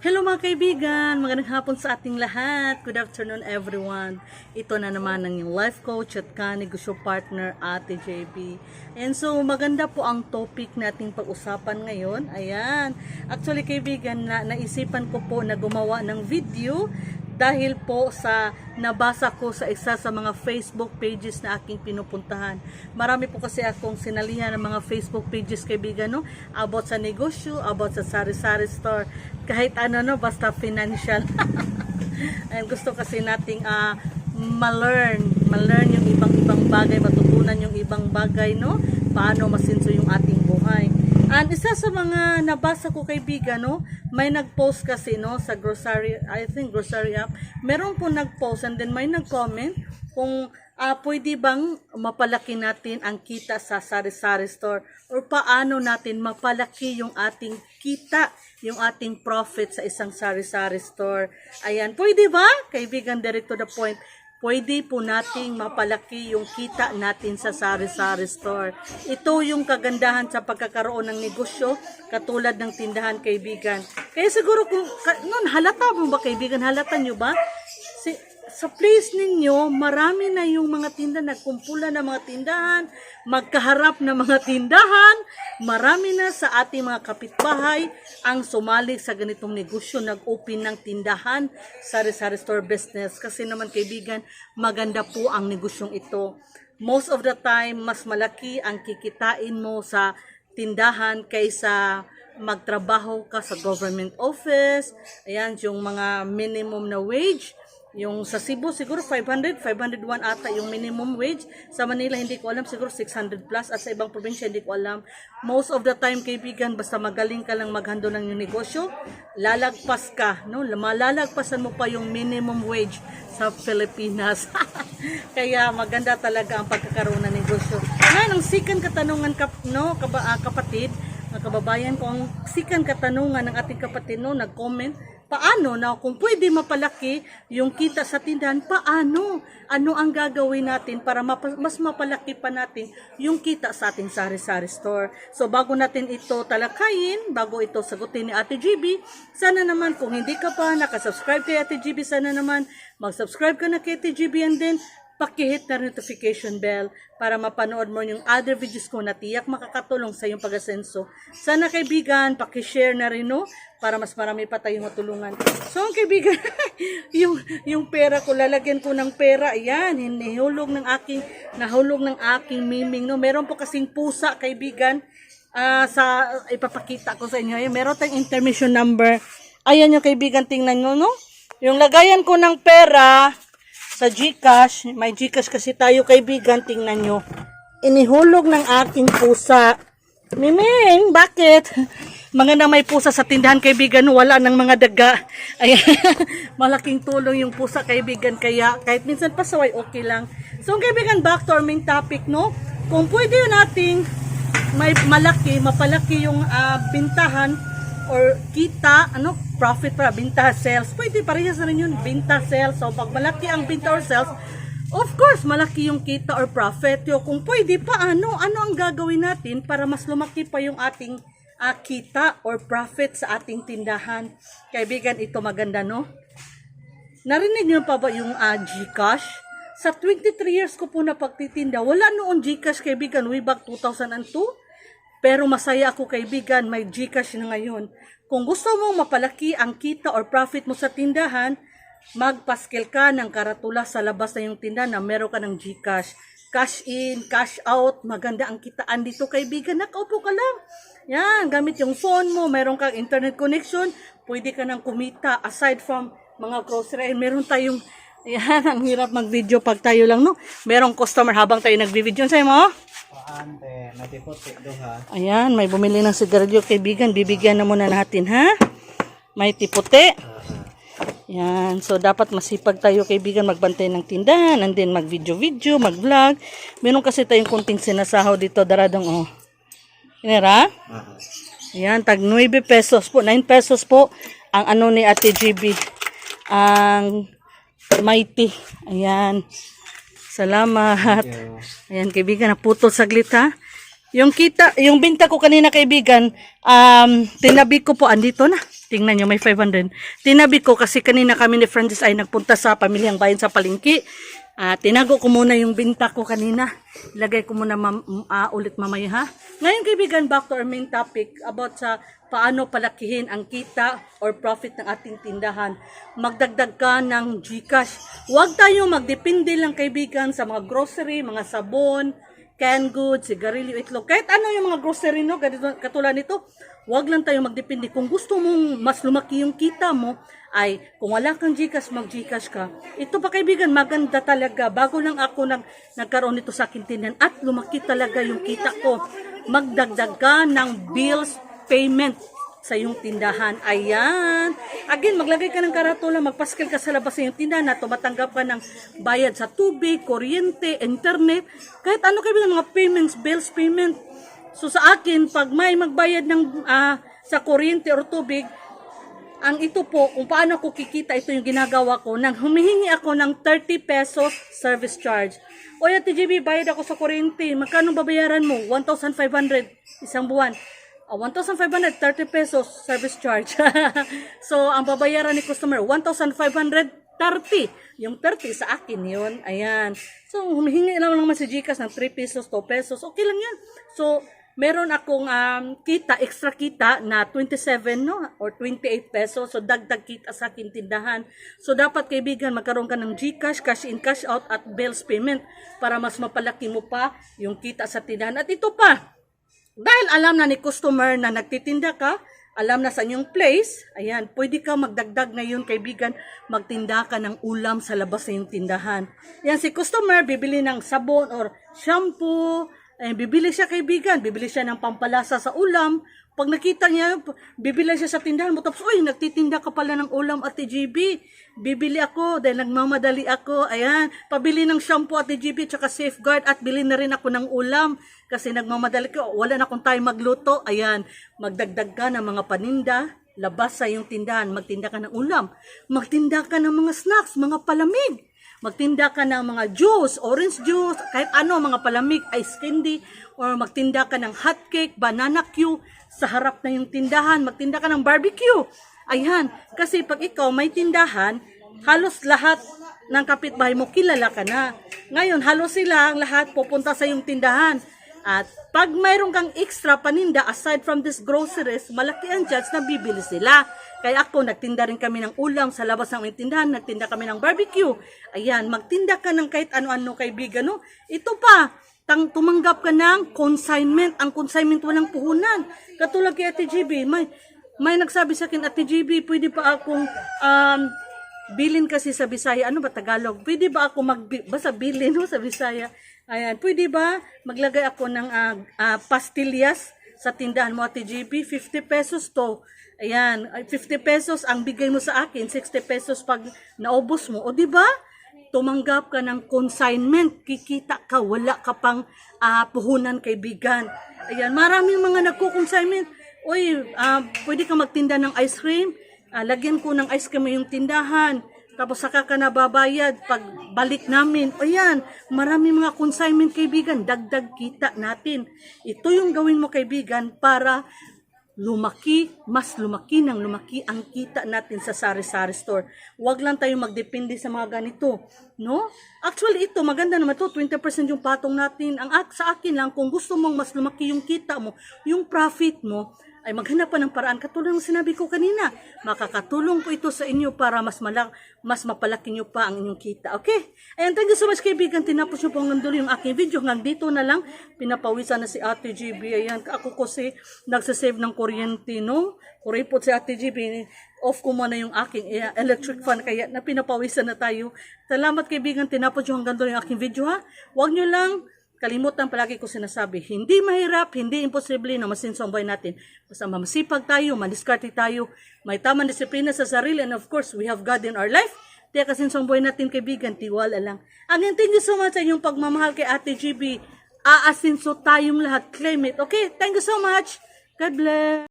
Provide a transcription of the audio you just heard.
Hello mga kaibigan, magandang hapon sa ating lahat. Good afternoon everyone. Ito na naman ang life coach at kanegosyo partner Ate JB. And so maganda po ang topic nating pag-usapan ngayon. Ayan. Actually kaibigan, na, naisipan ko po na gumawa ng video dahil po sa nabasa ko sa isa sa mga Facebook pages na aking pinupuntahan. Marami po kasi akong sinalihan ng mga Facebook pages kaibigan no about sa negosyo, about sa sari-sari store, kahit ano no basta financial. And gusto kasi nating ah ma-learn, ma-learn yung ibang-ibang bagay, matutunan yung ibang bagay no, paano masinso yung ating. And isa sa mga nabasa ko kaibigan, no, may nag-post kasi no sa grocery, I think grocery app. Meron po nag-post and then may nag-comment kung ah, pwede bang mapalaki natin ang kita sa sari-sari store or paano natin mapalaki yung ating kita, yung ating profit sa isang sari-sari store. Ayan, pwede ba? Kaibigan, direct to the point pwede po nating mapalaki yung kita natin sa sari-sari store. Ito yung kagandahan sa pagkakaroon ng negosyo, katulad ng tindahan kaibigan. Kaya siguro kung, ka, nun, halata mo ba kaibigan, halata nyo ba? Sa place ninyo, marami na yung mga tindahan, nagkumpulan ng mga tindahan, magkaharap na mga tindahan, marami na sa ating mga kapitbahay ang sumali sa ganitong negosyo, nag-open ng tindahan, sari-sari store business. Kasi naman kaibigan, maganda po ang negosyong ito. Most of the time, mas malaki ang kikitain mo sa tindahan kaysa magtrabaho ka sa government office. Ayan, yung mga minimum na wage. Yung sa Cebu, siguro 500, 501 ata yung minimum wage. Sa Manila, hindi ko alam, siguro 600 plus. At sa ibang probinsya, hindi ko alam. Most of the time, kaibigan, basta magaling ka lang maghandle ng yung negosyo, lalagpas ka, no? Malalagpasan mo pa yung minimum wage sa Pilipinas. Kaya maganda talaga ang pagkakaroon ng negosyo. Ngayon, ang second katanungan, kap, no, kaba, ah, kapatid, mga kababayan ko, ang sikan katanungan ng ating kapatid no, nag-comment, paano na kung pwede mapalaki yung kita sa tindahan, paano? Ano ang gagawin natin para mas mapalaki pa natin yung kita sa ating sari-sari store? So bago natin ito talakayin, bago ito sagutin ni Ate GB, sana naman kung hindi ka pa nakasubscribe kay Ate GB, sana naman mag-subscribe ka na kay Ate GB and then pakihit na notification bell para mapanood mo yung other videos ko na tiyak makakatulong sa iyong pag-asenso. Sana kaibigan, pakishare na rin no para mas marami pa tayong matulungan. So ang kaibigan, yung, yung pera ko, lalagyan ko ng pera, ayan, hinihulog ng aking, nahulog ng aking miming, no. Meron po kasing pusa, kaibigan, ah, sa, ipapakita ko sa inyo. Ayan, meron tayong intermission number. Ayan yung kaibigan, tingnan nyo, no. Yung lagayan ko ng pera, sa Gcash, may Gcash kasi tayo kaibigan, tingnan nyo. Inihulog ng aking pusa. Miming, bakit? Mga na may pusa sa tindahan kaibigan, wala ng mga daga. Ayan, malaking tulong yung pusa kaibigan, kaya kahit minsan pasaway, okay lang. So kaibigan, back to our main topic, no? Kung pwede nating may malaki, mapalaki yung ah, bintahan or kita, ano, profit para binta sales. Pwede parehas na rin yun, binta sales. So, pag malaki ang binta or sales, of course, malaki yung kita or profit. Yo, kung pwede, paano? Ano ang gagawin natin para mas lumaki pa yung ating ah, kita or profit sa ating tindahan? Kaibigan, ito maganda, no? Narinig niyo pa ba yung uh, Gcash? Sa 23 years ko po na pagtitinda, wala noon Gcash kaibigan way back 2002. Pero masaya ako kaibigan, may Gcash na ngayon. Kung gusto mong mapalaki ang kita or profit mo sa tindahan, magpaskil ka ng karatula sa labas na yung tindahan na meron ka ng Gcash. Cash in, cash out, maganda ang kitaan dito kaibigan. Nakaupo ka lang. Yan, gamit yung phone mo, meron kang internet connection, pwede ka nang kumita aside from mga grocery. Meron tayong, yan, ang hirap mag-video pag tayo lang, no? Merong customer habang tayo nag-video. Sa'yo mo? Paante, natiputi duha. Ayan, may bumili ng sigarilyo kaibigan. Bibigyan na muna natin, ha? May tiputi. Yan. So, dapat masipag tayo kaibigan magbantay ng tindahan and then mag-video-video, mag-vlog. Meron kasi tayong kunting sinasahaw dito, daradong, oh. Inera? Yan, tag 9 pesos po. 9 pesos po ang ano ni Ate GB. Ang mighty. Ayan. Salamat. Ayan, kaibigan, naputol saglit ha. Yung kita, yung binta ko kanina kaibigan, um, tinabi ko po, andito na. Tingnan nyo, may 500. Tinabi ko kasi kanina kami ni Francis ay nagpunta sa pamilyang bayan sa Palingki. Ah, tinago ko muna yung binta ko kanina. Ilagay ko muna mam- ah, ulit mamaya ha. Ngayon kaibigan, back to our main topic about sa paano palakihin ang kita or profit ng ating tindahan. Magdagdag ka ng Gcash. Huwag tayo magdepende lang kaibigan sa mga grocery, mga sabon, canned goods, sigarilyo, itlog, kahit ano yung mga grocery no, katulad nito, wag lang tayo magdepende. Kung gusto mong mas lumaki yung kita mo, ay kung wala kang Gcash, mag-Gcash ka. Ito pa kaibigan, maganda talaga. Bago lang ako nag, nagkaroon nito sa akin tindahan at lumaki talaga yung kita ko. Magdagdag ka ng bills payment sa iyong tindahan. Ayan. Again, maglagay ka ng karatula, magpaskil ka sa labas sa iyong tindahan na tumatanggap ka ng bayad sa tubig, kuryente, internet, kahit ano kayo mga payments, bills payment. So sa akin, pag may magbayad ng ah, sa kuryente or tubig, ang ito po, kung paano ko kikita, ito yung ginagawa ko, nang humihingi ako ng 30 pesos service charge. O yan, TGB, bayad ako sa kuryente. Magkano babayaran mo? 1,500 isang buwan. Ah, 1,530 pesos service charge. so, ang babayaran ni customer, 1,530. Yung 30 sa akin yun. Ayan. So, humihingi lang naman si Gcash ng 3 pesos, 2 pesos. Okay lang yan. So, meron akong um, kita, extra kita na 27 no or 28 pesos. So dagdag kita sa akin tindahan. So dapat kaibigan magkaroon ka ng GCash, cash in, cash out at bills payment para mas mapalaki mo pa yung kita sa tindahan. At ito pa, dahil alam na ni customer na nagtitinda ka, alam na sa inyong place, ayan, pwede ka magdagdag ngayon kaibigan, magtinda ka ng ulam sa labas iyong tindahan. Yan, si customer, bibili ng sabon or shampoo, eh, bibili siya kaibigan, bibili siya ng pampalasa sa ulam. Pag nakita niya, bibili siya sa tindahan mo, tapos, uy, nagtitinda ka pala ng ulam at TGB. Bibili ako dahil nagmamadali ako. Ayan, pabili ng shampoo at TGB, tsaka safeguard at bili na rin ako ng ulam. Kasi nagmamadali ko, wala na akong time magluto. Ayan, magdagdag ka ng mga paninda, labas sa iyong tindahan, magtinda ka ng ulam. Magtinda ka ng mga snacks, mga palamig. Magtinda ka ng mga juice, orange juice, kahit ano, mga palamig, ice candy, or magtinda ka ng hot cake, banana Q, sa harap na yung tindahan, magtinda ka ng barbecue. Ayan, kasi pag ikaw may tindahan, halos lahat ng kapitbahay mo kilala ka na. Ngayon, halos sila ang lahat pupunta sa yung tindahan. At pag mayroon kang extra paninda aside from these groceries, malaki ang chance na bibili sila. Kaya ako, nagtinda rin kami ng ulam sa labas ng tindahan, nagtinda kami ng barbecue. Ayan, magtinda ka ng kahit ano-ano kaibigan, no? Ito pa, tang tumanggap ka ng consignment. Ang consignment walang puhunan. Katulad kay Ate GB, may, may nagsabi sa akin, Ate GB, pwede pa akong um, bilin kasi sa Bisaya. Ano ba Tagalog? Pwede ba ako mag basta bilin no, sa Bisaya? Ayan, pwede ba maglagay ako ng ah, ah, pastillas sa tindahan mo Ate GB? 50 pesos to. Ayan, ay, 50 pesos ang bigay mo sa akin, 60 pesos pag naubos mo. O di ba? Tumanggap ka ng consignment, kikita ka, wala ka pang ah, puhunan kaibigan. Ayan, maraming mga nagko-consignment. Uy, ah, pwede ka magtinda ng ice cream. Ah, lagyan ko ng ice cream yung tindahan. Tapos saka ka nababayad pag balik namin. O yan, maraming mga consignment kaibigan, dagdag kita natin. Ito yung gawin mo kaibigan para lumaki, mas lumaki ng lumaki ang kita natin sa sari-sari store. Huwag lang tayo magdepende sa mga ganito, no? Actually, ito, maganda naman to 20% yung patong natin. Ang sa akin lang, kung gusto mong mas lumaki yung kita mo, yung profit mo, ay maghanap pa ng paraan. Katulad ng sinabi ko kanina, makakatulong po ito sa inyo para mas malak mas mapalaki nyo pa ang inyong kita. Okay? Ayan, thank you so much kaibigan. Tinapos nyo po hanggang dulo yung aking video. Hanggang dito na lang, pinapawisan na si Ate GB. Ayan, ako kasi nagsasave ng kuryente, no? Kuripot si Ate GB. Off ko muna yung aking eh, electric fan kaya na pinapawisan na tayo. Salamat kaibigan, tinapos nyo hanggang dulo yung aking video ha. Huwag nyo lang kalimutan palagi ko sinasabi, hindi mahirap, hindi imposible na masinso ang buhay natin. Basta masipag tayo, madiskarte tayo, may tamang disiplina sa sarili, and of course, we have God in our life. Kaya kasinsong buhay natin, kaibigan, tiwala lang. Again, thank you so much sa inyong pagmamahal kay Ate GB. Aasinso tayong lahat. Claim it. Okay? Thank you so much. God bless.